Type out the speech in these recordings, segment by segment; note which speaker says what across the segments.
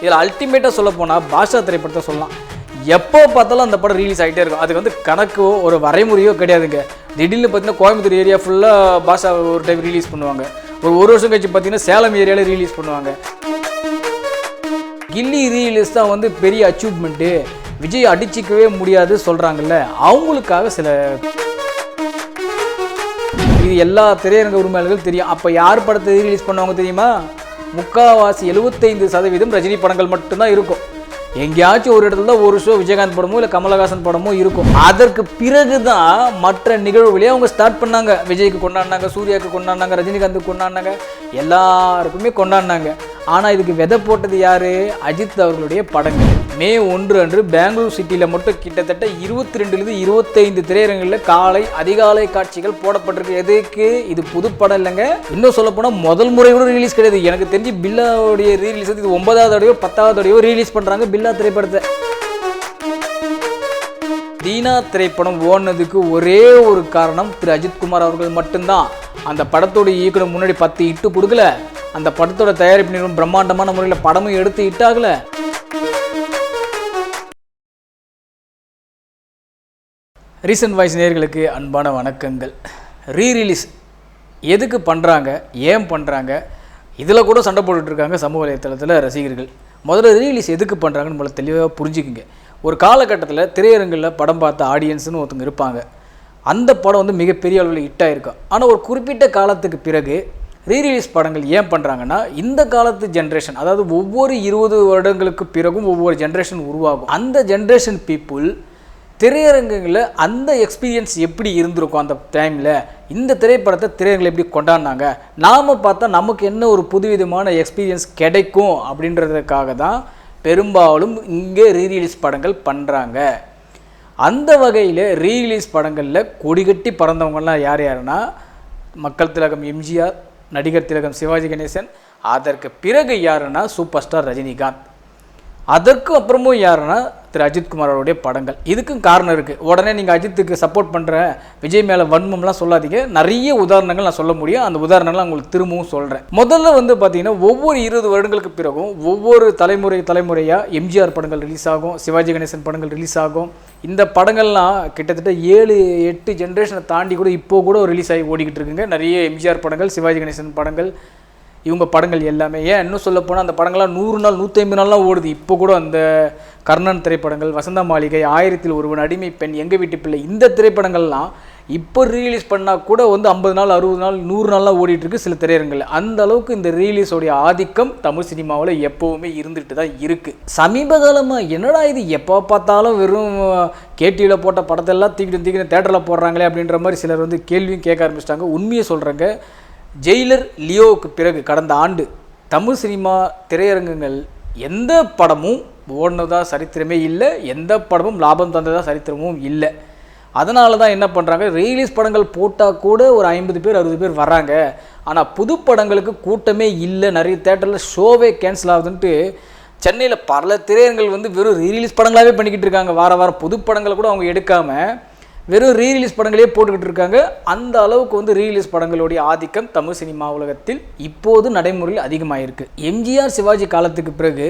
Speaker 1: இதில் அல்டிமேட்டாக சொல்ல போனால் பாஷா திரைப்படத்தை சொல்லலாம். எப்போ பார்த்தாலும் அந்த படம் ரிலீஸ் ஆகிட்டே இருக்கும். அதுக்கு வந்து கணக்கோ ஒரு வரைமுறையோ கிடையாதுங்க. திடீர்னு பார்த்தீங்கன்னா கோயம்புத்தூர் ஏரியா ஃபுல்லாக பாஷா ஒரு டைம் ரிலீஸ் பண்ணுவாங்க. ஒரு ஒரு வருஷம் கழிச்சு பார்த்தீங்கன்னா சேலம் ஏரியாவில் ரிலீஸ் பண்ணுவாங்க. கில்லி ரீலீஸ் தான் வந்து பெரிய அச்சீவ்மெண்ட்டு விஜய் அடிச்சிக்கவே முடியாது சொல்கிறாங்கல்ல அவங்களுக்காக சில இது எல்லா திரையரங்க உரிமையாளர்களும் தெரியும். அப்போ யார் படத்தை ரிலீஸ் பண்ணுவாங்க தெரியுமா? முக்காவாசி எழுபத்தைந்து சதவீதம் ரஜினி படங்கள் மட்டும்தான் இருக்கும். எங்கேயாச்சும் ஒரு இடத்துல தான் ஒரு ஷோ விஜயகாந்த் படமோ இல்லை கமலஹாசன் படமோ இருக்கும். அதற்கு பிறகு தான் மற்ற நிகழ்வுகளே அவங்க ஸ்டார்ட் பண்ணாங்க. விஜய்க்கு கொண்டாடினாங்க சூர்யாவுக்கு கொண்டாடினாங்க ரஜினிகாந்துக்கு கொண்டாடினாங்க எல்லாருக்குமே கொண்டாடினாங்க. ஆனால் இதுக்கு விதை போட்டது யார்? அஜித் அவர்களுடைய படங்கள். மே ஒன்று அன்று பெங்களூர் சிட்டியில் மட்டும் கிட்டத்தட்ட இருபத்தி ரெண்டுலேருந்து இருபத்தைந்து திரையரங்களில் காலை அதிகாலை காட்சிகள் போடப்பட்டிருக்கு. எதுக்கு? இது புது படம் இல்லைங்க. இன்னும் சொல்ல போனால் முதல் முறை கூட ரிலீஸ் கிடையாது. எனக்கு தெரிஞ்சு பில்லாவுடைய ரீலீஸ் வந்து இது ஒன்பதாவது அடையோ பத்தாவது அடையோ ரிலீஸ் பண்ணுறாங்க பில்லா திரைப்படத்தை. தீனா திரைப்படம் ஓடினதுக்கு ஒரே ஒரு காரணம் திரு. அஜித்குமார் அவர்கள் மட்டும்தான். அந்த படத்தோட இயக்குனர் முன்னாடி பத்து இட்டு கொடுக்கல. அந்த படத்தோட தயாரிப்பு நிறுவனம் பிரம்மாண்டமான முறையில் படமும் எடுத்து இட்டாகல. ரீசன்ட் வாய்ஸ் நேயர்களுக்கு அன்பான வணக்கங்கள். ரீ ரிலீஸ் எதுக்கு பண்ணுறாங்க ஏன் பண்ணுறாங்க இதில் கூட சண்டை போட்டுட்டு இருக்காங்க சமூக வலைத்தளத்தில் ரசிகர்கள். முதல்ல ரீலீஸ் எதுக்கு பண்ணுறாங்கன்னு நம்மளை தெளிவாக புரிஞ்சுக்குங்க. ஒரு காலகட்டத்தில் திரையரங்கில் படம் பார்த்த ஆடியன்ஸ்னு ஒருத்தவங்க இருப்பாங்க. அந்த படம் வந்து மிகப்பெரிய அளவில் ஹிட் இருக்கும் ஆனால் ஒரு குறிப்பிட்ட காலத்துக்கு பிறகு ரீரிலீஸ் படங்கள் ஏன் பண்ணுறாங்கன்னா இந்த காலத்து ஜென்ரேஷன் அதாவது ஒவ்வொரு இருபது வருடங்களுக்கு பிறகும் ஒவ்வொரு ஜென்ரேஷன் உருவாகும். அந்த ஜென்ரேஷன் பீப்புள் திரையரங்குகளில் அந்த எக்ஸ்பீரியன்ஸ் எப்படி இருந்திருக்கும் அந்த டைமில் இந்த திரைப்படத்தை திரையரங்கில் எப்படி கொண்டாடினாங்க? நாம் பார்த்தா நமக்கு என்ன ஒரு புதுவிதமான எக்ஸ்பீரியன்ஸ் கிடைக்கும் அப்படின்றதுக்காக தான் பெரும்பாலும் இங்கே ரீரிலீஸ் படங்கள் பண்ணுறாங்க அந்த வகையில் ரீரிலீஸ் படங்களில் கொடிகட்டி பறந்தவங்கள்லாம் யார் யாருன்னா மக்கள் திலகம் எம்ஜிஆர் நடிகர் திலகம் சிவாஜி கணேசன் அதற்கு பிறகு யாருன்னா சூப்பர் ஸ்டார் ரஜினிகாந்த். அதற்கு அப்புறமும் யாருன்னா திரு அஜித்குமார் அவருடைய படங்கள். இதுக்கும் காரணம் இருக்குது உடனே நீங்கள் அஜித்துக்கு சப்போர்ட் பண்ணுற விஜய் மேலே வன்மம்லாம் சொல்லாதீங்க. நிறைய உதாரணங்கள் நான் சொல்ல முடியும். அந்த உதாரணங்கள்லாம் உங்களுக்கு திரும்பவும் சொல்கிறேன் முதல்ல வந்து பார்த்தீங்கன்னா ஒவ்வொரு இருபது வருடங்களுக்கு பிறகும் ஒவ்வொரு தலைமுறை தலைமுறையாக எம்ஜிஆர் படங்கள் ரிலீஸ் ஆகும் சிவாஜி கணேசன் படங்கள் ரிலீஸ் ஆகும். இந்த படங்கள்லாம் கிட்டத்தட்ட ஏழு எட்டு ஜென்ரேஷனை தாண்டி கூட இப்போ கூட ரிலீஸ் ஆகி ஓடிக்கிட்டு இருக்குங்க. நிறைய எம்ஜிஆர் படங்கள் சிவாஜி கணேசன் படங்கள் இவங்க படங்கள் எல்லாமே. ஏன் இன்னும் சொல்ல போனால் அந்த படங்கள்லாம் நூறு நாள் நூற்றி நாள்லாம் ஓடுது. இப்போ கூட அந்த கர்ணன் திரைப்படங்கள் வசந்த மாளிகை ஆயிரத்தில் ஒருவன் அடிமை பெண் எங்கள் வீட்டு பிள்ளை இந்த திரைப்படங்கள்லாம் இப்போ ரீலீஸ் பண்ணால் கூட வந்து ஐம்பது நாள் அறுபது நாள் நூறு நாள்லாம் ஓடிட்டுருக்கு சில திரையரங்கில் அந்த அளவுக்கு இந்த ரீலீஸோடைய ஆதிக்கம் தமிழ் சினிமாவில் எப்போவுமே இருந்துட்டு தான் இருக்குது சமீப காலமாக என்னடா இது? எப்போ பார்த்தாலும் வெறும் கேடிவியில் போட்ட படத்தெல்லாம் தீக்கிட்டு தூக்கிட்டு தேட்டரில் போடுறாங்களே அப்படின்ற மாதிரி சிலர் வந்து கேள்வியும் கேட்க ஆரம்பிச்சிட்டாங்க. உண்மையை சொல்கிறாங்க ஜெயிலர் லியோவுக்கு பிறகு கடந்த ஆண்டு தமிழ் சினிமா திரையரங்குகள் எந்த படமும் ஓடினதாக சரித்திரமே இல்லை. எந்த படமும் லாபம் தந்ததாக சரித்திரமும் இல்லை. அதனால தான் என்ன பண்ணுறாங்க ரீலீஸ் படங்கள் போட்டால் கூட ஒரு ஐம்பது பேர் அறுபது பேர் வராங்க ஆனால் புது படங்களுக்கு கூட்டமே இல்லை. நிறைய தேட்டரில் ஷோவே கேன்சல் ஆகுதுன்ட்டு சென்னையில் பல திரையரங்கள் வந்து வெறும் ரீலீஸ் படங்களாகவே பண்ணிக்கிட்டு இருக்காங்க. வார வாரம் புது படங்களை கூட அவங்க எடுக்காமல் வெறும் ரீரிலீஸ் படங்களே போட்டுக்கிட்டு இருக்காங்க. அந்த அளவுக்கு வந்து ரீரிலீஸ் படங்களுடைய ஆதிக்கம் தமிழ் சினிமா உலகத்தில் இப்போது நடைமுறையில் அதிகமாயிருக்கு. எம்ஜிஆர் சிவாஜி காலத்துக்கு பிறகு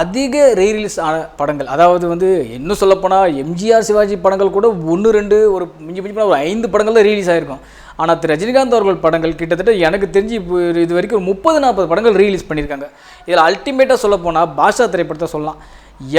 Speaker 1: அதிக ரீரிலீஸ் ஆன படங்கள். அதாவது வந்து இன்னும் சொல்லப்போனால் எம்ஜிஆர் சிவாஜி படங்கள் கூட ஒன்று ரெண்டு ஒரு மிஞ்சி மிஞ்சி போனால் ஒரு ஐந்து படங்கள் தான் ரீலீஸ் ஆயிருக்கும். ஆனால் திரு. ரஜினிகாந்த் அவர்கள் படங்கள் கிட்டத்தட்ட எனக்கு தெரிஞ்சு இப்போ இது வரைக்கும் ஒரு முப்பது நாற்பது படங்கள் ரீலீஸ் பண்ணியிருக்காங்க. இதில் அல்டிமேட்டாக சொல்லப்போனால் பாஷா திரைப்படத்தை சொல்லலாம்.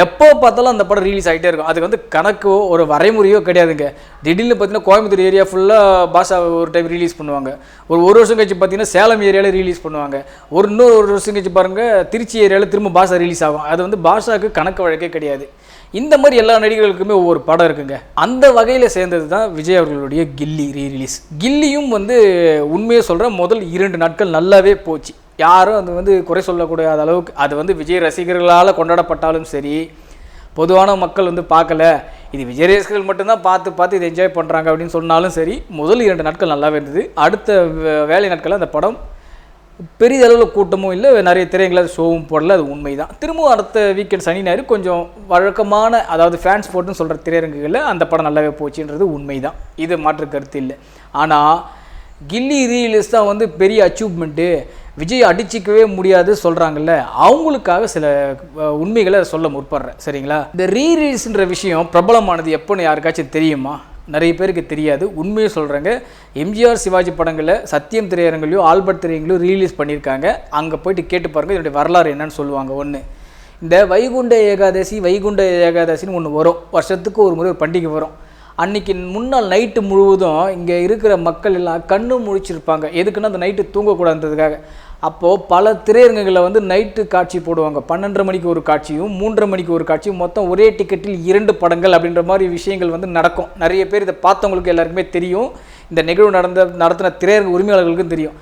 Speaker 1: எப்போ பார்த்தாலும் அந்த படம் ரிலீஸ் ஆகிட்டே இருக்கும். அதுக்கு வந்து கணக்கோ ஒரு வரைமுறையோ கிடையாதுங்க. திடீர்னு பார்த்தீங்கன்னா கோயம்புத்தூர் ஏரியா ஃபுல்லாக பாஷா ஒரு டைம் ரிலீஸ் பண்ணுவாங்க. ஒரு ஒரு வருஷம் கழிச்சு பார்த்தீங்கன்னா சேலம் ஏரியாவில் ரிலீஸ் பண்ணுவாங்க. ஒரு இன்னொரு ஒரு வருஷம் கழிச்சு பாருங்கள் திருச்சி ஏரியாவில் திரும்ப பாஷா ரிலீஸ் ஆகும். அது வந்து பாஷாவுக்கு கணக்கு வழக்கே கிடையாது. இந்த மாதிரி எல்லா நடிகர்களுக்குமே ஒவ்வொரு படம் இருக்குங்க. அந்த வகையில் சேர்ந்தது தான் விஜய் அவர்களுடைய கில்லி ரீ ரிலீஸ் கில்லியும் வந்து உண்மையை சொல்கிற முதல் இரண்டு நாட்கள் நல்லாவே போச்சு. யாரும் அது வந்து குறை சொல்லக்கூடாத அளவுக்கு அது வந்து விஜய் ரசிகர்களால் கொண்டாடப்பட்டாலும் சரி பொதுவான மக்கள் வந்து பார்க்கல இது விஜய் ரசிகர்கள் மட்டும்தான் பார்த்து பார்த்து இதை என்ஜாய் பண்ணுறாங்க அப்படின்னு சொன்னாலும் சரி முதல் இரண்டு நாட்கள் நல்லாவே இருந்தது. அடுத்த வே- வேலை நாட்களில் அந்த படம் பெரிய அளவில் கூட்டமும் இல்லை நிறைய திரையங்களில் ஷோவும் போடல அது உண்மை தான் திரும்பவும் அடுத்த வீக்கெண்ட் சனி ஞாயிறு கொஞ்சம் வழக்கமான அதாவது ஃபேன்ஸ் போட்டுன்னு சொல்கிற திரையரங்குகளில் அந்த படம் நல்லாவே போச்சுன்றது உண்மை தான் இது மாற்று கருத்து இல்லை. ஆனால் கில்லி ரீலீஸ் தான் வந்து பெரிய அச்சீவ்மெண்ட்டு விஜய் அடிச்சிக்கவே முடியாது சொல்கிறாங்கல்ல அவங்களுக்காக சில உண்மைகளை சொல்ல முற்படுறேன். சரிங்களா? இந்த ரீரீல்ஸ்ன்ற விஷயம் பிரபலமானது எப்போன்னு யாருக்காச்சும் தெரியுமா? நிறைய பேருக்கு தெரியாது. உண்மையை சொல்கிறாங்க எம்ஜிஆர் சிவாஜி படங்களில் சத்தியம் திரையரங்குலையோ ஆல்பர்ட் திரையரங்குலையோ ரீலீஸ் பண்ணியிருக்காங்க. அங்கே போயிட்டு கேட்டு பாருங்கள் இதனுடைய வரலாறு என்னன்னு சொல்லுவாங்க ஒன்று இந்த வைகுண்ட ஏகாதசி வைகுண்ட ஏகாதசின்னு ஒன்று வரும். வருஷத்துக்கு ஒரு முறை ஒரு பண்டிகை வரும். அன்னைக்கு முன்னாள் நைட்டு முழுவதும் இங்கே இருக்கிற மக்கள் எல்லாம் கண்ணு முழிச்சிருப்பாங்க. எதுக்குன்னா அந்த நைட்டு தூங்கக்கூடாதுன்றதுக்காக. அப்போது பல திரையரங்குகளில் வந்து நைட்டு காட்சி போடுவாங்க. பன்னெண்டரை மணிக்கு ஒரு காட்சியும் மூன்றரை மணிக்கு ஒரு காட்சியும் மொத்தம் ஒரே டிக்கெட்டில் இரண்டு படங்கள் அப்படின்ற மாதிரி விஷயங்கள் வந்து நடக்கும். நிறைய பேர் இதை பார்த்தவங்களுக்கு எல்லாருக்குமே தெரியும். இந்த நிகழ்வு நடந்த நடத்தின திரையரங்கு உரிமையாளர்களுக்கும் தெரியும்.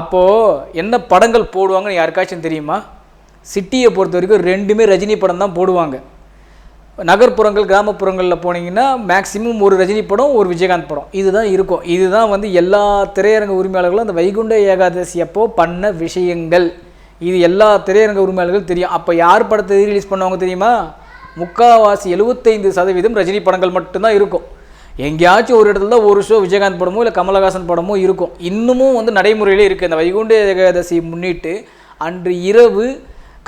Speaker 1: அப்போது என்ன படங்கள் போடுவாங்கன்னு யாருக்காச்சும் தெரியுமா? சிட்டியை பொறுத்த வரைக்கும் ரெண்டுமே ரஜினி படம் தான் போடுவாங்க. நகர்ப்புறங்கள் கிராமப்புறங்களில் போனீங்கன்னா மேக்ஸிமம் ஒரு ரஜினி படம் ஒரு விஜயகாந்த் படம். இதுதான் இருக்கும். இதுதான் வந்து எல்லா திரையரங்க உரிமையாளர்களும் அந்த வைகுண்ட ஏகாதசி அப்போ பண்ண விஷயங்கள். இது எல்லா திரையரங்க உரிமையாளர்களும் தெரியும். அப்போ யார் படத்தை ரிலீஸ் பண்ணுவாங்க தெரியுமா? முக்காவாசி எழுபத்தைந்து சதவீதம் ரஜினி படங்கள் மட்டும்தான் இருக்கும். எங்கேயாச்சும் ஒரு இடத்துல தான் ஒரு ஷோ விஜயகாந்த் படமோ இல்லை கமலஹாசன் படமோ இருக்கும். இன்னமும் வந்து நடைமுறையிலே இருக்குது அந்த வைகுண்ட ஏகாதசி முன்னிட்டு அன்று இரவு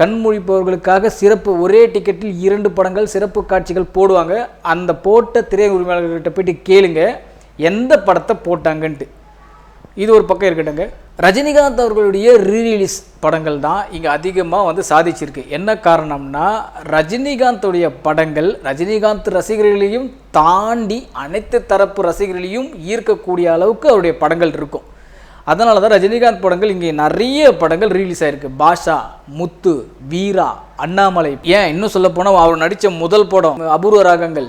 Speaker 1: கண்மொழிப்பவர்களுக்காக சிறப்பு ஒரே டிக்கெட்டில் இரண்டு படங்கள் சிறப்பு காட்சிகள் போடுவாங்க. அந்த போட்ட திரை உரிமையாளர்கள்ட்ட போயிட்டு கேளுங்க எந்த படத்தை போட்டாங்கன்ட்டு. இது ஒரு பக்கம் இருக்கட்டுங்க ரஜினிகாந்த் அவர்களுடைய ரீரிலீஸ் படங்கள் தான் இங்கே அதிகமாக வந்து சாதிச்சிருக்கு. என்ன காரணம்னா ரஜினிகாந்தோடைய படங்கள் ரஜினிகாந்த் ரசிகர்களையும் தாண்டி அனைத்து தரப்பு ரசிகர்களையும் ஈர்க்கக்கூடிய அளவுக்கு அவருடைய படங்கள் இருக்கும். அதனால தான் ரஜினிகாந்த் படங்கள் இங்கே நிறைய படங்கள் ரிலீஸ் ஆயிருக்கு. பாஷா முத்து வீரா அண்ணாமலை. ஏன் இன்னும் சொல்ல போனால் அவர் நடித்த முதல் படம் அபூர்வ ராகங்கள்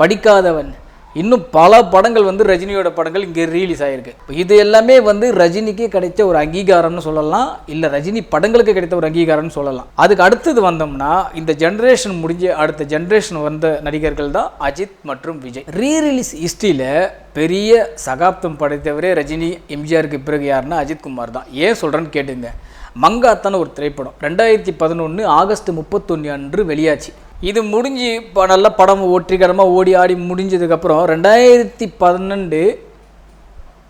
Speaker 1: படிக்காதவன் இன்னும் பல படங்கள் வந்து ரஜினியோட படங்கள் இங்கே ரிலீஸ் ஆகிருக்கு இது எல்லாமே வந்து ரஜினிக்கு கிடைச்ச ஒரு அங்கீகாரம்னு சொல்லலாம். இல்லை ரஜினி படங்களுக்கு கிடைத்த ஒரு அங்கீகாரம்னு சொல்லலாம். அதுக்கு அடுத்தது வந்தோம்னா இந்த ஜென்ரேஷன் முடிஞ்ச அடுத்த ஜென்ரேஷன் வந்த நடிகர்கள் தான் அஜித் மற்றும் விஜய். ரீரிலீஸ் ஹிஸ்ட்ரியில் பெரிய சகாப்தம் படைத்தவரே ரஜினி எம்ஜிஆருக்கு பிறகு யாருன்னா அஜித்குமார் தான். ஏன் சொல்கிறேன்னு கேட்டுங்க. மங்காத்தான ஒரு திரைப்படம். ரெண்டாயிரத்தி பதினொன்று ஆகஸ்ட் முப்பத்தொன்று அன்று வெளியாச்சு. இது முடிஞ்சு இப்போ நல்ல படம் ஒற்றிகரமாக ஓடி ஆடி முடிஞ்சதுக்கப்புறம் ரெண்டாயிரத்தி பன்னெண்டு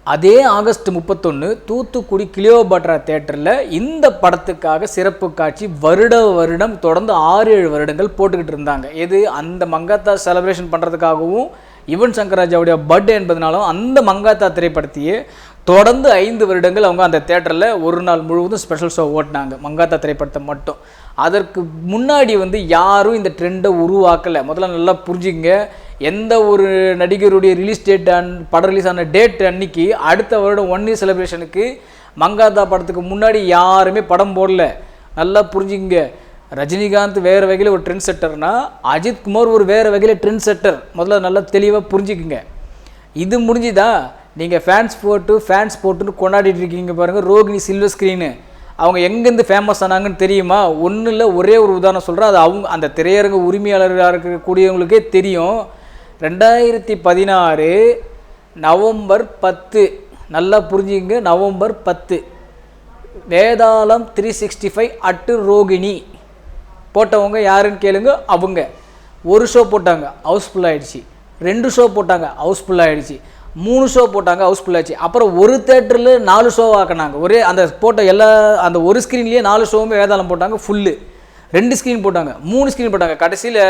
Speaker 1: அதே ஆகஸ்ட் முப்பத்தொன்று தூத்துக்குடி கிளியோபாட்ரா தேட்டரில் இந்த படத்துக்காக சிறப்பு காட்சி வருட வருடம் தொடர்ந்து ஆறு ஏழு வருடங்கள் போட்டுக்கிட்டு இருந்தாங்க. எது? அந்த மங்காத்தா செலப்ரேஷன் பண்ணுறதுக்காகவும் யுவன் சங்கராஜாவுடைய பர்த்டே என்பதனாலும் அந்த மங்காத்தா திரைப்படத்தையே தொடர்ந்து ஐந்து வருடங்கள் அவங்க அந்த தேட்டரில் ஒரு நாள் முழுவதும் ஸ்பெஷல் ஷோ ஓட்டினாங்க. மங்காத்தா திரைப்படத்தை மட்டும். அதற்கு முன்னாடி வந்து யாரும் இந்த ட்ரெண்டை உருவாக்கலை. முதல்ல நல்லா புரிஞ்சுங்க எந்த ஒரு நடிகருடைய ரிலீஸ் டேட் அன் படம் ரிலீஸ் ஆன டேட் அன்னைக்கு அடுத்த வருடம் ஒன் இயர் செலிப்ரேஷனுக்கு மங்காதா படத்துக்கு முன்னாடி யாருமே படம் போடல. நல்லா புரிஞ்சுங்க ரஜினிகாந்த் வேறு வகையில் ஒரு ட்ரெண்ட் செட்டர்னா அஜித் குமார் ஒரு வேறு வகையில் ட்ரெண்ட் செட்டர் முதல்ல நல்லா தெளிவாக புரிஞ்சுக்குங்க. இது முடிஞ்சுதா? நீங்கள் ஃபேன்ஸ் போட்டு ஃபேன்ஸ் போட்டுன்னு கொண்டாடிட்டு இருக்கீங்க பாருங்கள் ரோகிணி சில்வர் ஸ்க்ரீனு அவங்க எங்கேருந்து ஃபேமஸ் ஆனாங்கன்னு தெரியுமா? ஒன்றும் இல்லை ஒரே ஒரு உதாரணம் சொல்கிறேன் அது அவங்க அந்த திரையரங்க உரிமையாளராக இருக்கக்கூடியவங்களுக்கே தெரியும். ரெண்டாயிரத்தி பதினாறு நவம்பர் பத்து. நல்லா புரிஞ்சுங்க நவம்பர் பத்து. வேதாளம் த்ரீ சிக்ஸ்டி ஃபைவ் அட்டு ரோகிணி. போட்டவங்க யாருன்னு கேளுங்க? அவங்க. ஒரு ஷோ போட்டாங்க ஹவுஸ்ஃபுல் ஆயிடுச்சு. ரெண்டு ஷோ போட்டாங்க ஹவுஸ்ஃபுல் ஆயிடுச்சு. மூணு ஷோ போட்டாங்க ஹவுஸ்ஃபுல் ஆச்சு. அப்புறம் ஒரு தேட்டரில் நாலு ஷோ ஆக்கினாங்க. ஒரே அந்த போட்ட எல்லா அந்த ஒரு ஸ்க்ரீன்லேயே நாலு ஷோவுமே வேதாளம் போட்டாங்க ஃபுல்லு ரெண்டு ஸ்க்ரீன் போட்டாங்க மூணு ஸ்க்ரீன் போட்டாங்க. கடைசியில்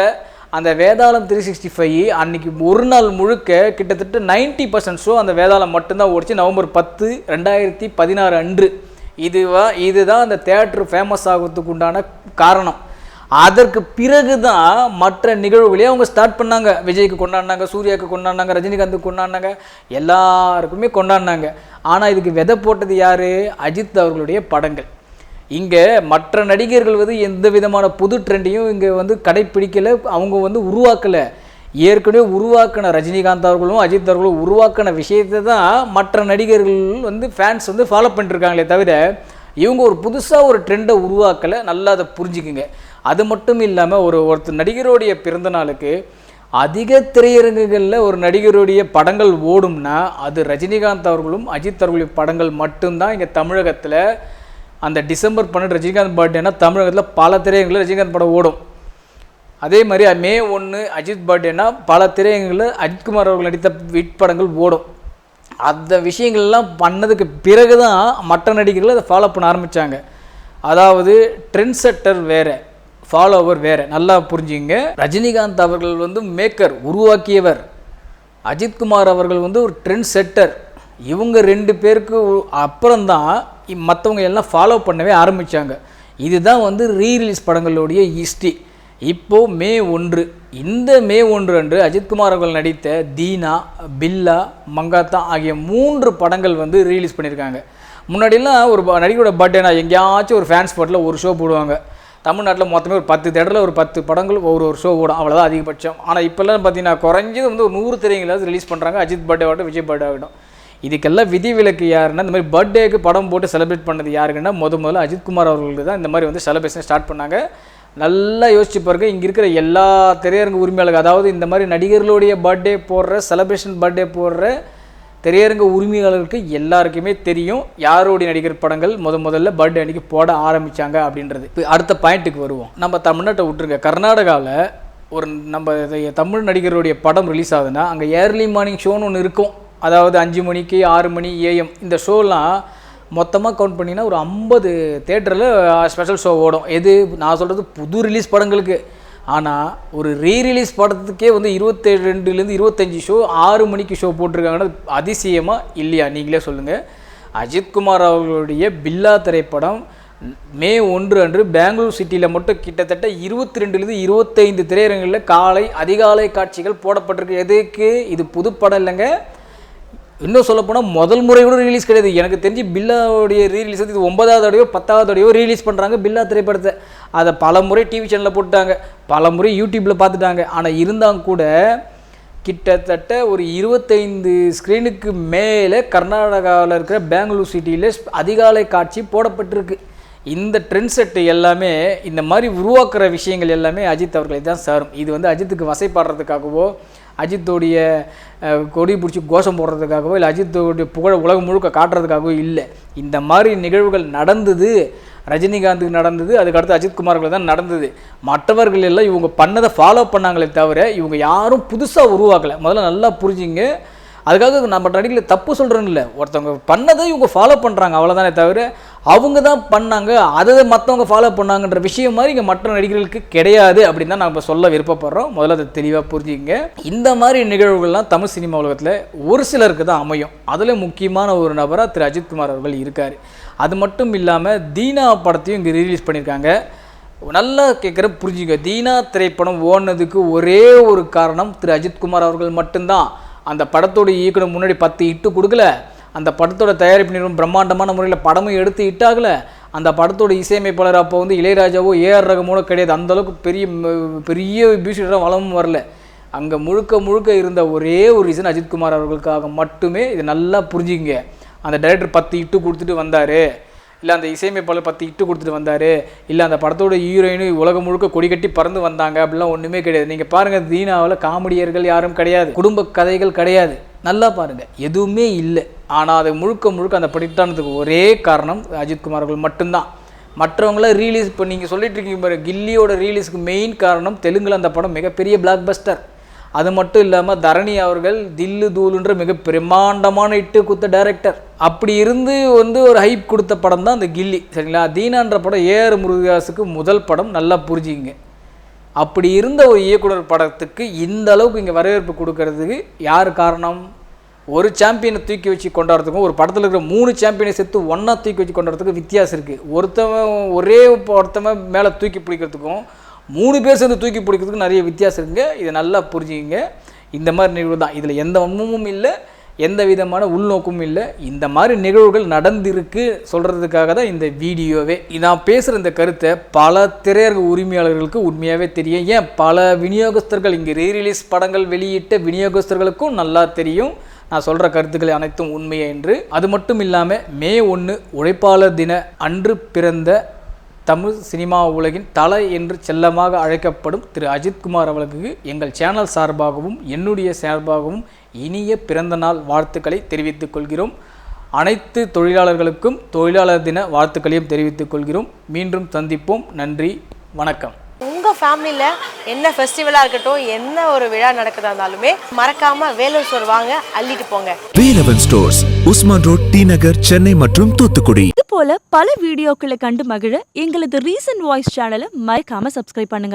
Speaker 1: அந்த வேதாளம் த்ரீ சிக்ஸ்டி ஃபைவ் அன்றைக்கி ஒரு நாள் முழுக்க கிட்டத்தட்ட 90% பர்சன்ட் ஷோ அந்த வேதாளம் மட்டும்தான் ஓடிச்சு. நவம்பர் பத்து ரெண்டாயிரத்தி பதினாறு அன்று. இதுவா இதுதான் அந்த தேட்ரு ஃபேமஸ் ஆகிறதுக்கு உண்டான காரணம். அதற்கு பிறகு தான் மற்ற நிகழ்வுகளையும் அவங்க ஸ்டார்ட் பண்ணாங்க. விஜய்க்கு கொண்டாடினாங்க சூர்யாவுக்கு கொண்டாடினாங்க ரஜினிகாந்துக்கு கொண்டாடினாங்க எல்லாருக்குமே கொண்டாடினாங்க. ஆனால் இதுக்கு விதை போட்டது யார்? அஜித் அவர்களுடைய படங்கள். இங்கே மற்ற நடிகர்கள் வந்து எந்த விதமான புது ட்ரெண்டையும் இங்கே வந்து கடைப்பிடிக்கலை அவங்க வந்து உருவாக்கலை. ஏற்கனவே உருவாக்கின ரஜினிகாந்த் அவர்களும் அஜித் அவர்களும் உருவாக்கின விஷயத்தை தான் மற்ற நடிகர்கள் வந்து ஃபேன்ஸ் வந்து ஃபாலோ பண்ணிட்டுருக்காங்களே தவிர இவங்க ஒரு புதுசாக ஒரு ட்ரெண்டை உருவாக்கலை. நல்லா அதை புரிஞ்சுக்குங்க. அது மட்டும் இல்லாமல் ஒரு ஒருத்தர் நடிகருடைய பிறந்த நாளுக்கு அதிக திரையரங்குகளில் ஒரு நடிகருடைய படங்கள் ஓடும்னா அது ரஜினிகாந்த் அவர்களும் அஜித் அவர்களுடைய படங்கள் மட்டும்தான் இங்கே தமிழகத்தில் அந்த டிசம்பர் பன்னெண்டு ரஜினிகாந்த் பர்த்டேனா தமிழகத்தில் பல திரையரங்களில் ரஜினிகாந்த் படம் ஓடும். அதே மாதிரி மே ஒன்று அஜித் பர்த்டேனா பல திரையரங்குகளில் அஜித்குமார் அவர்கள் நடித்த விட்படங்கள் ஓடும். அந்த விஷயங்கள்லாம் பண்ணதுக்கு பிறகு தான் மற்ற நடிகர்கள் அதை ஃபாலோ பண்ண ஆரம்பித்தாங்க அதாவது ட்ரெண்ட் செட்டர் வேறு. ஃபாலோவர் வேறு. நல்லா புரிஞ்சுங்க ரஜினிகாந்த் அவர்கள் வந்து மேக்கர் உருவாக்கியவர். அஜித்குமார் அவர்கள் வந்து ஒரு ட்ரெண்ட் செட்டர் இவங்க ரெண்டு பேருக்கு அப்புறம்தான் மற்றவங்க எல்லாம் ஃபாலோ பண்ணவே ஆரம்பித்தாங்க இதுதான் வந்து ரீரிலீஸ் படங்களுடைய ஹிஸ்ட்ரி இப்போது மே ஒன்று. இந்த மே ஒன்று அன்று அஜித்குமார் அவர்கள் நடித்த தீனா பில்லா மங்காத்தா ஆகிய மூன்று படங்கள் வந்து ரீலீஸ் பண்ணியிருக்காங்க. முன்னாடிலாம் ஒரு ப- நடிகரோட பர்த்டேனா எங்கேயாச்சும் ஒரு ஃபேன்ஸ் பாட்டில் ஒரு ஷோ போடுவாங்க. தமிழ்நாட்டில் மொத்தமே ஒரு பத்து தேட்டரில் ஒரு பத்து படங்கள் ஒரு ஒரு ஷோ ஓடும். அவ்வளோதான் அதிகபட்சம். ஆனால் இப்போல்லாம் பார்த்தீங்கன்னா குறைஞ்சது வந்து ஒரு நூறு திரைங்களாவது ரிலீஸ் பண்ணுறாங்க அஜித் பர்த்டே ஆகட்டும் விஜய் பர்த்டே ஆகட்டும். இதுக்கெல்லாம் விதிவிலக்கு யாருன்னா இந்த மாதிரி பர்த்டேக்கு படம் போட்டு செலிப்ரேட் பண்ணது யாருக்குன்னா முத முதல்ல அஜித்குமார் அவர்களுக்கு தான் இந்த மாதிரி வந்து செலிப்ரேஷன் ஸ்டார்ட் பண்ணாங்க. நல்லா யோசிச்சு பாருங்க இங்கே இருக்கிற எல்லா திரையரங்கு உரிமையாளர்கள் அதாவது இந்த மாதிரி நடிகர்களுடைய பர்த்டே போடுற செலிப்ரேஷன் பர்த்டே போடுற திரையரங்க உரிமையாளர்களுக்கு எல்லாருக்குமே தெரியும் யாருடைய நடிகர் படங்கள் முத முதல்ல பர்த்டே அன்னைக்கு போட ஆரம்பித்தாங்க அப்படின்றது. இப்போ அடுத்த பாயிண்ட்டுக்கு வருவோம். நம்ம தமிழ்நாட்டை விட்டுருங்க. கர்நாடகாவில் ஒரு நம்ம தமிழ் நடிகருடைய படம் ரிலீஸ் ஆகுதுன்னா அங்கே ஏர்லி மார்னிங் ஷோன்னு ஒன்று இருக்கும். அதாவது அஞ்சு மணிக்கு ஆறு மணி ஏஎம் இந்த ஷோலாம் மொத்தமாக கவுண்ட் பண்ணிங்கன்னா ஒரு ஐம்பது தேட்டரில் ஸ்பெஷல் ஷோ ஓடும். எது? நான் சொல்கிறது புது ரிலீஸ் படங்களுக்கு. ஆனால் ஒரு ரீ ரிலீஸ் படத்துக்கே வந்து இருபத்தேழு ரெண்டுலேருந்து இருபத்தஞ்சி ஷோ ஆறு மணிக்கு ஷோ போட்டிருக்காங்கன்னா அதிசயமாக இல்லையா? நீங்களே சொல்லுங்கள் அஜித்குமார் அவர்களுடைய பில்லா திரைப்படம் மே ஒன்று அன்று பெங்களூர் சிட்டியில் மட்டும் கிட்டத்தட்ட இருபத்தி ரெண்டுலேருந்து இருபத்தைந்து திரையரங்களில் காலை அதிகாலை காட்சிகள் போடப்பட்டிருக்கு. எதுக்கு? இது புதுப்படம் இல்லைங்க. இன்னும் சொல்லப்போனால் முதல் முறை கூட ரிலீஸ் கிடையாது. எனக்கு தெரிஞ்சு பில்லாவுடைய ரீலீஸ் வந்து இது ஒன்பதாவது அடையோ பத்தாவது அடையோ ரீலீஸ் பண்ணுறாங்க பில்லா திரைப்படத்தை. அதை பல முறை டிவி சேனலில் போட்டாங்க பல முறை யூடியூப்பில் பார்த்துட்டாங்க. ஆனால் இருந்தாங்க கூட கிட்டத்தட்ட ஒரு இருபத்தைந்து ஸ்க்ரீனுக்கு மேலே கர்நாடகாவில் இருக்கிற பெங்களூர் சிட்டியில் அதிகாலை காட்சி போடப்பட்டிருக்கு. இந்த ட்ரெண்ட் செட்டு எல்லாமே இந்த மாதிரி உருவாக்குற விஷயங்கள் எல்லாமே அஜித் அவர்களை தான் சாரும். இது வந்து அஜித்துக்கு வசைப்பாடுறதுக்காகவோ அஜித்தோடைய கொடி பிடிச்சி கோஷம் போடுறதுக்காகவோ இல்லை அஜித்தோடைய புகழ உலகம் முழுக்க காட்டுறதுக்காகவோ இல்லை. இந்த மாதிரி நிகழ்வுகள் நடந்தது ரஜினிகாந்துக்கு நடந்தது அதுக்கடுத்து அஜித்குமார்களுக்கு தான் நடந்தது. மற்றவர்கள் எல்லாம் இவங்க பண்ணதை ஃபாலோ பண்ணாங்களே தவிர இவங்க யாரும் புதுசாக உருவாக்கலை. முதல்ல நல்லா புரிஞ்சுங்க. அதுக்காக நம்ம நடிகல தப்பு சொல்கிறேன்னு இல்லை. ஒருத்தவங்க பண்ணதை இவங்க ஃபாலோ பண்ணுறாங்க அவ்வளோதானே தவிர அவங்க தான் பண்ணாங்க அதை மற்றவங்க ஃபாலோ பண்ணாங்கன்ற விஷயம் மாதிரி இங்கே மற்ற நடிகர்களுக்கு கிடையாது அப்படின்னு தான் நம்ம சொல்ல விருப்பப்படுறோம். முதல்ல அதை தெளிவாக புரிஞ்சுக்கங்க. இந்த மாதிரி நிகழ்வுகள்லாம் தமிழ் சினிமா உலகத்தில் ஒரு சிலருக்கு தான் அமையும். அதில் முக்கியமான ஒரு நபராக திரு அஜித்குமார் அவர்கள் இருக்கார். அது மட்டும் இல்லாமல் தீனா படத்தையும் இங்கே ரிலீஸ் பண்ணியிருக்காங்க நல்லா கேட்குற புரிஞ்சுக்க தீனா திரைப்படம் ஓடினதுக்கு ஒரே ஒரு காரணம் திரு அஜித்குமார் அவர்கள் மட்டும்தான். அந்த படத்தோட இயக்குனர் முன்னாடி பத்து இட்டு கொடுக்கல. அந்த படத்தோட தயாரிப்பு நிறுவனம் பிரம்மாண்டமான முறையில் படமும் எடுத்து இட்டாகல அந்த படத்தோட இசையமைப்பாளர் அப்போ வந்து இளையராஜாவோ ஏஆர் ரகமோ கிடையாது. அந்தளவுக்கு பெரிய பெரிய பியூசிட்டராக வளமும் வரல. அங்கே முழுக்க முழுக்க இருந்த ஒரே ஒரு ரீசன் அஜித்குமார் அவர்களுக்காக மட்டுமே இது நல்லா புரிஞ்சுங்க அந்த டைரக்டர் பத்து இட்டு கொடுத்துட்டு வந்தார். இல்லை அந்த இசையமைப்பாளர் பற்றி இட்டு கொடுத்துட்டு வந்தார். இல்லை அந்த படத்தோட ஹீரோயினு உலகம் முழுக்க கொடி கட்டி பறந்து வந்தாங்க. அப்படிலாம் ஒன்றுமே கிடையாது. நீங்கள் பாருங்கள் தீனாவில் காமெடியர்கள் யாரும் கிடையாது. குடும்ப கதைகள் கிடையாது. நல்லா பாருங்கள் எதுவுமே இல்லை. ஆனால் அது முழுக்க முழுக்க அந்த படித்தானதுக்கு ஒரே காரணம் அஜித்குமார் அவர்கள் மட்டும்தான். மற்றவங்களாம் ரீலீஸ் இப்போ நீங்கள் சொல்லிட்டு இருக்கீங்க பாரு கில்லியோட ரீலீஸ்க்கு மெயின் காரணம் தெலுங்கில் அந்த படம் மிகப்பெரிய பிளாக் பஸ்டர் அது மட்டும் இல்லாமல் தரணி அவர்கள் தில்லு தூளுன்ற மிக பிரம்மாண்டமான இட்டு குத்த டைரக்டர் அப்படி இருந்து வந்து ஒரு ஹைப் கொடுத்த படம் தான் அந்த கில்லி. சரிங்களா? தீனான்ற படம் ஏஆர் முருகதாஸுக்கு முதல் படம் நல்லா புரிஞ்சுக்கிங்க. அப்படி இருந்த ஒரு இயக்குனர் படத்துக்கு இந்த அளவுக்கு இங்கே வரவேற்பு கொடுக்கறதுக்கு யார் காரணம்? ஒரு சாம்பியனை தூக்கி வச்சு கொண்டாடுறதுக்கும் ஒரு படத்தில் இருக்கிற மூணு சாம்பியனை சேர்த்து ஒன்றா தூக்கி வச்சு கொண்டாடுறதுக்கு வித்தியாசம் இருக்குது ஒருத்தவன் ஒரே ஒருத்தவன் மேலே தூக்கி பிடிக்கிறதுக்கும் மூணு பேர் சேர்ந்து தூக்கி பிடிக்கிறதுக்கும் நிறைய வித்தியாசம் இருக்குங்க. இதை நல்லா புரிஞ்சுக்கிங்க. இந்த மாதிரி நிகழ்வு தான். இதில் எந்த வன்மமும் இல்லை எந்த விதமான உள்நோக்கமும் இல்லை. இந்த மாதிரி நிகழ்வுகள் நடந்திருக்கு சொல்கிறதுக்காக தான் இந்த வீடியோவே. நான் பேசுகிற இந்த கருத்தை பல திரையரங்க உரிமையாளர்களுக்கு உண்மையாகவே தெரியும். ஏன்? பல விநியோகஸ்தர்கள் இங்கே ரீரிலீஸ் படங்கள் வெளியிட்ட விநியோகஸ்தர்களுக்கும் நல்லா தெரியும். நான் சொல்கிற கருத்துக்கள் அனைத்தும் உண்மையே என்று. அது மட்டும் இல்லாமல் மே ஒன்று உழைப்பாளர் தின அன்று பிறந்த தமிழ் சினிமா உலகின் தலை என்று செல்லமாக அழைக்கப்படும் திரு அஜித்குமார் அவர்களுக்கு எங்கள் சேனல் சார்பாகவும் என்னுடைய சார்பாகவும் இனிய பிறந்த நாள் வாழ்த்துக்களை தெரிவித்துக் கொள்கிறோம். அனைத்து தொழிலாளர்களுக்கும் தொழிலாளர் தின வாழ்த்துக்களையும் தெரிவித்துக் கொள்கிறோம். மீண்டும் சந்திப்போம். நன்றி. வணக்கம்.
Speaker 2: உங்கள் ஃபேமிலியில் என்ன ஃபெஸ்டிவலாக இருக்கட்டும் என்ன ஒரு விழா நடக்குதா இருந்தாலுமே மறக்காமல் வேலூர் ஸ்டோர் வாங்க அள்ளிட்டு போங்க.
Speaker 3: Velavan stores Usman road T Nagar Chennai மற்றும் தூத்துக்குடி.
Speaker 4: இது போல பல வீடியோக்களை கண்டு மகிழ எங்களது ரீசன்ட் வாய்ஸ் சேனலை மறக்காம சப்ஸ்கிரைப் பண்ணுங்க.